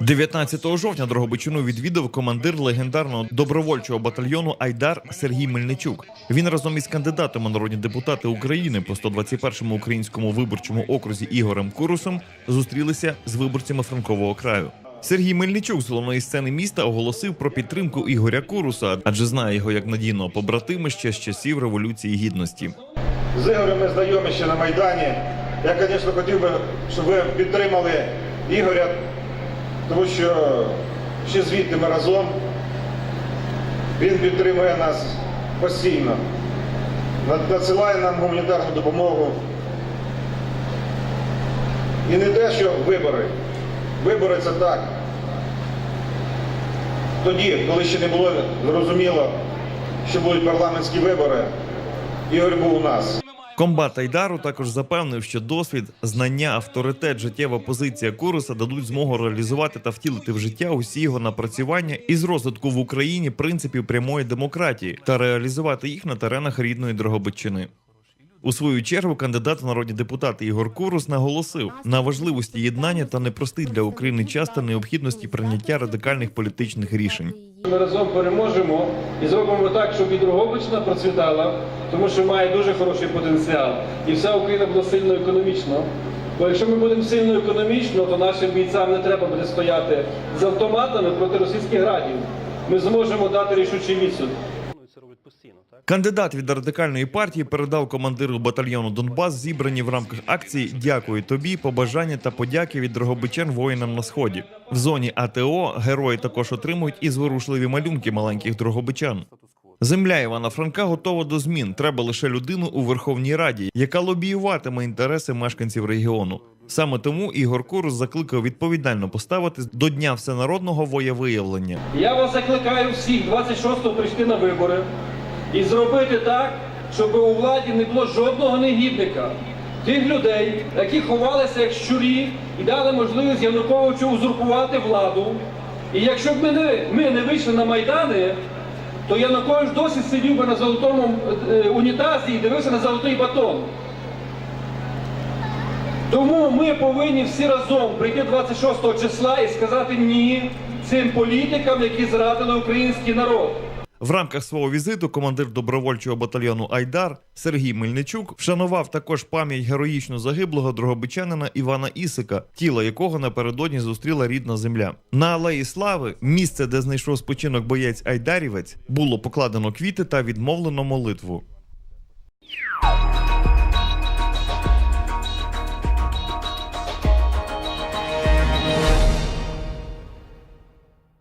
19 жовтня Дрогобичину відвідав командир легендарного добровольчого батальйону Айдар Сергій Мельничук. Він разом із кандидатом у народні депутати України по 121-му українському виборчому окрузі Ігорем Курусом зустрілися з виборцями Франкового краю. Сергій Мельничук з головної сцени міста оголосив про підтримку Ігоря Куруса, адже знає його як надійного побратима ще з часів революції гідності. З Ігорем ми знайомі ще на Майдані. Я, звісно, хотів би, щоб ви підтримали Ігоря, тому що ще звідти ми разом. Він підтримує нас постійно, надсилає нам гуманітарну допомогу. І не те, що вибори. Вибори це так. Тоді, коли ще не було зрозуміло, що будуть парламентські вибори, Ігор був у нас. Комбат Айдару також запевнив, що досвід, знання, авторитет, життєва позиція Куруса дадуть змогу реалізувати та втілити в життя усі його напрацювання із розвитку в Україні принципів прямої демократії та реалізувати їх на теренах рідної Дрогобичини. У свою чергу кандидат в народні депутати Ігор Курус наголосив на важливості єднання та непростий для України час та необхідності прийняття радикальних політичних рішень. Ми разом переможемо і зробимо так, щоб і Дрогобичина процвітала, тому що має дуже хороший потенціал. І вся Україна була сильно економічно. Бо якщо ми будемо сильно економічно, то нашим бійцям не треба буде стояти з автоматами проти російських градів. Ми зможемо дати рішучий відсуд. Кандидат від радикальної партії передав командиру батальйону Донбас зібрані в рамках акції Дякую тобі, побажання та подяки від дрогобичан воїнам на сході. В зоні АТО герої також отримують і зворушливі малюнки маленьких дрогобичан. Земля Івана Франка готова до змін. Треба лише людину у Верховній Раді, яка лобіюватиме інтереси мешканців регіону. Саме тому Ігор Курус закликав відповідально поставитись до дня всенародного воєвиявлення. Я вас закликаю всіх 26-го прийти на вибори і зробити так, щоб у владі не було жодного негідника. Тих людей, які ховалися як щурі і дали можливість Януковичу узурпувати владу. І якщо б ми не, ми не вийшли на Майдани, то Янукович досі сидів би на золотому е, унітазі і дивився на золотий батон. Тому ми повинні всі разом прийти 26 числа і сказати ні цим політикам, які зрадили український народ. В рамках свого візиту командир добровольчого батальйону Айдар Сергій Мельничук вшанував також пам'ять героїчно загиблого дрогобичанина Івана Ісика, тіло якого напередодні зустріла рідна земля. На алеї Слави, місце, де знайшов спочинок боєць Айдарівець, було покладено квіти та відмовлено молитву.